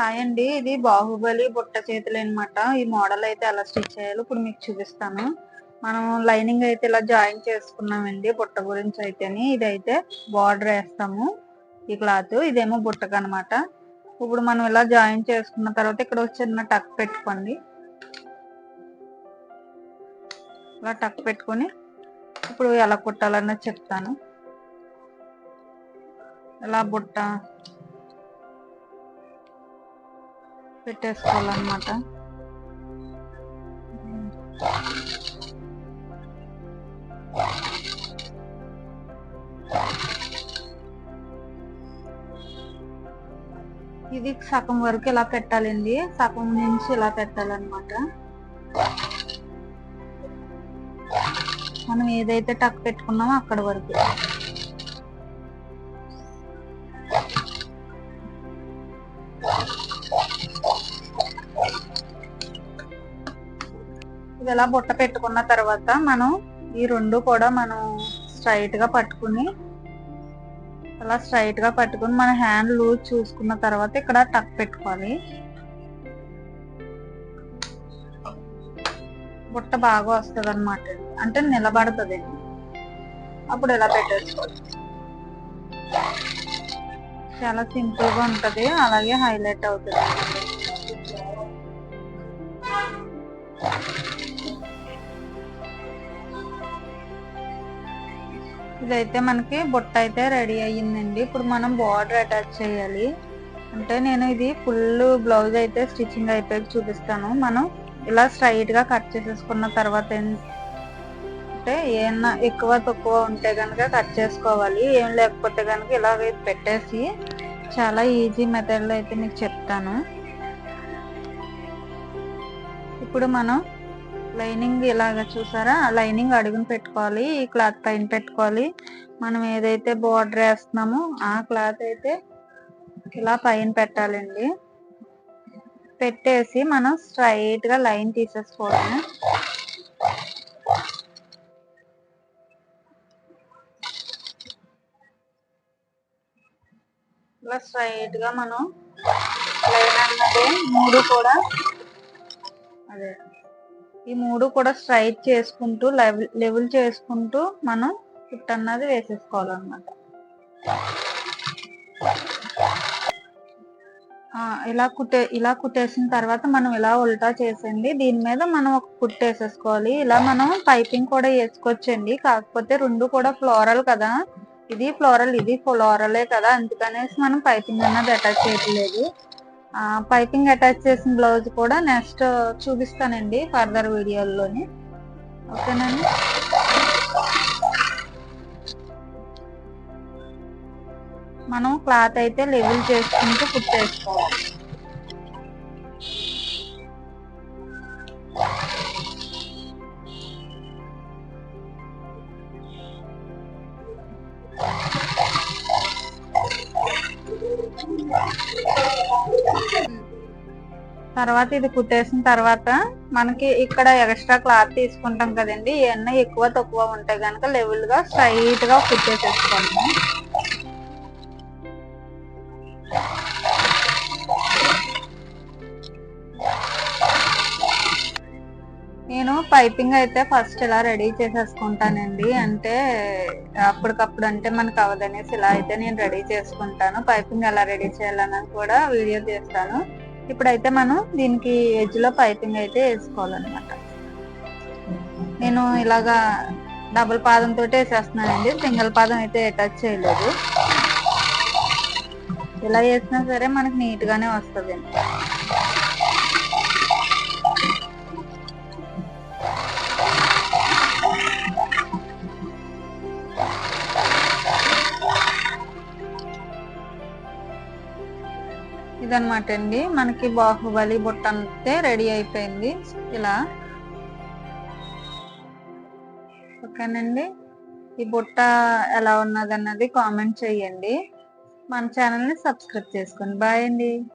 Hi అండి ఇది బాహుబలి బుట్ట చేతులు అనమాట ఈ మోడల్ అయితే ఎలా స్టిచ్ చేయాలో ఇప్పుడు మీకు చూపిస్తాను. మనం లైనింగ్ అయితే ఇలా జాయిన్ చేసుకున్నామండి బుట్ట గురించి అయితేని. ఇదైతే బార్డర్ వేస్తాము. ఈ క్లాత్. ఇదేమో బుట్టక అనమాట ఇప్పుడు మనం ఇలా జాయిన్ చేసుకున్న తర్వాత ఇక్కడ ఒక చిన్న టక్ పెట్టుకోండి. ఇలా టక్ పెట్టుకొని ఇప్పుడు ఎలా కుట్టాలన్నది చెప్తాను. ఇలా బుట్ట పెట్టేసుకోవాలన్నమాట. ఇది సగం వరకు ఇలా పెట్టాలండి. సగం నుంచి ఇలా పెట్టాలన్నమాట. మనం ఏదైతే టక్ పెట్టుకున్నామో అక్కడ వరకు. ఇలా బుట్ట పెట్టుకున్న తర్వాత మనం ఈ రెండు కూడా మనం స్ట్రైట్గా పట్టుకుని అలా స్ట్రైట్గా పట్టుకుని మన హ్యాండ్ లూజ్ చూసుకున్న తర్వాత ఇక్కడ టక్ పెట్టుకోవాలి. బుట్ట బాగా వస్తుంది అనమాట అంటే నిలబడుతుంది. అప్పుడు ఇలా పెట్టేసుకోవాలి చాలా సింపుల్గా ఉంటది. అలాగే హైలైట్ అవుతుంది. ఇదైతే మనకి బుట్ట అయితే రెడీ అయ్యిందండి. ఇప్పుడు మనం బార్డర్ అటాచ్ చేయాలి. అంటే నేను ఇది ఫుల్ బ్లౌజ్ అయితే స్టిచ్చింగ్ అయిపోయి చూపిస్తాను. మనం ఇలా స్ట్రైట్గా కట్ చేసేసుకున్న తర్వాత అంటే ఏమన్నా ఎక్కువ తక్కువ ఉంటే కనుక కట్ చేసుకోవాలి. ఏం లేకపోతే కనుక ఇలా పెట్టేసి చాలా ఈజీ మెథడ్లో అయితే మీకు చెప్తాను. ఇప్పుడు మనం లైనింగ్ ఇలాగ చూసారా? లైనింగ్ అడుగును పెట్టుకోవాలి ఈ క్లాత్ పైన పెట్టుకోవాలి. మనం ఏదైతే బోర్డర్ వేస్తున్నామో ఆ క్లాత్ అయితే ఇలా పైన పెట్టాలండి. పెట్టేసి మనం స్ట్రైట్గా లైన్ తీసేసుకోవాలి. ఇలా స్ట్రైట్గా మనం లైన్ అన్నది మూడు కూడా అదే. ఈ మూడు కూడా స్ట్రైట్ చేసుకుంటూ లెవెల్ చేసుకుంటూ మనం ఫుట్ అన్నది వేసేసుకోవాలన్నమాట. ఇలా కుట్టే ఇలా కుట్టేసిన తర్వాత మనం ఇలా ఉల్టా చేసండి దీని మీద మనం ఒక కుట్టు వేసేసుకోవాలి. ఇలా మనం పైపింగ్ కూడా వేసుకోవచ్చండి. కాకపోతే రెండు కూడా ఫ్లోరల్ కదా. ఇది ఫ్లోరల్ ఇది ఫ్లోరలే కదా. అందుకనేసి మనం పైపింగ్ అన్నది అటాచ్ చేయట్లేదు. పైపింగ్ అటాచ్ చేసిన బ్లౌజ్ కూడా నెక్స్ట్ చూపిస్తానండి ఫర్దర్ వీడియోల్లోని. ఓకేనండి మనం క్లాత్ అయితే లెవెల్ చేసుకుంటూ కుట్టేసుకోవాలి తర్వాత ఇది కుట్టేసిన తర్వాత మనకి ఇక్కడ ఎక్స్ట్రా క్లాత్ తీసుకుంటాం కదండి. ఇవన్నీ ఎక్కువ తక్కువ ఉంటాయి కనుక లెవెల్గా స్ట్రైట్గా కుట్టేసేసుకోండి. నేను పైపింగ్ అయితే ఫస్ట్ ఇలా రెడీ చేసేసుకుంటానండి. అంటే అప్పటికప్పుడు అంటే మనకు అవదనేసి ఇలా అయితే నేను రెడీ చేసుకుంటాను. పైపింగ్ ఎలా రెడీ చేయాలని కూడా వీడియో చేస్తాను. ఇప్పుడైతే మనం దీనికి ఎడ్జ్లో పైపింగ్ అయితే వేసుకోవాలన్నమాట. నేను ఇలాగా డబుల్ పాదం తోటి వేసేస్తున్నానండి. సింగిల్ పాదం అయితే టచ్ చేయలేదు. ఇలా వేసినా సరే మనకి నీట్ గానే వస్తుంది ఇదనమాట అండి. మనకి బాహుబలి బుట్ట అంతే రెడీ అయిపోయింది. ఇలా. ఓకేనండి. ఈ బుట్ట ఎలా ఉన్నది అన్నది కామెంట్ చేయండి. మన ఛానల్ని సబ్స్క్రైబ్ చేసుకోండి బాయ్ అండి.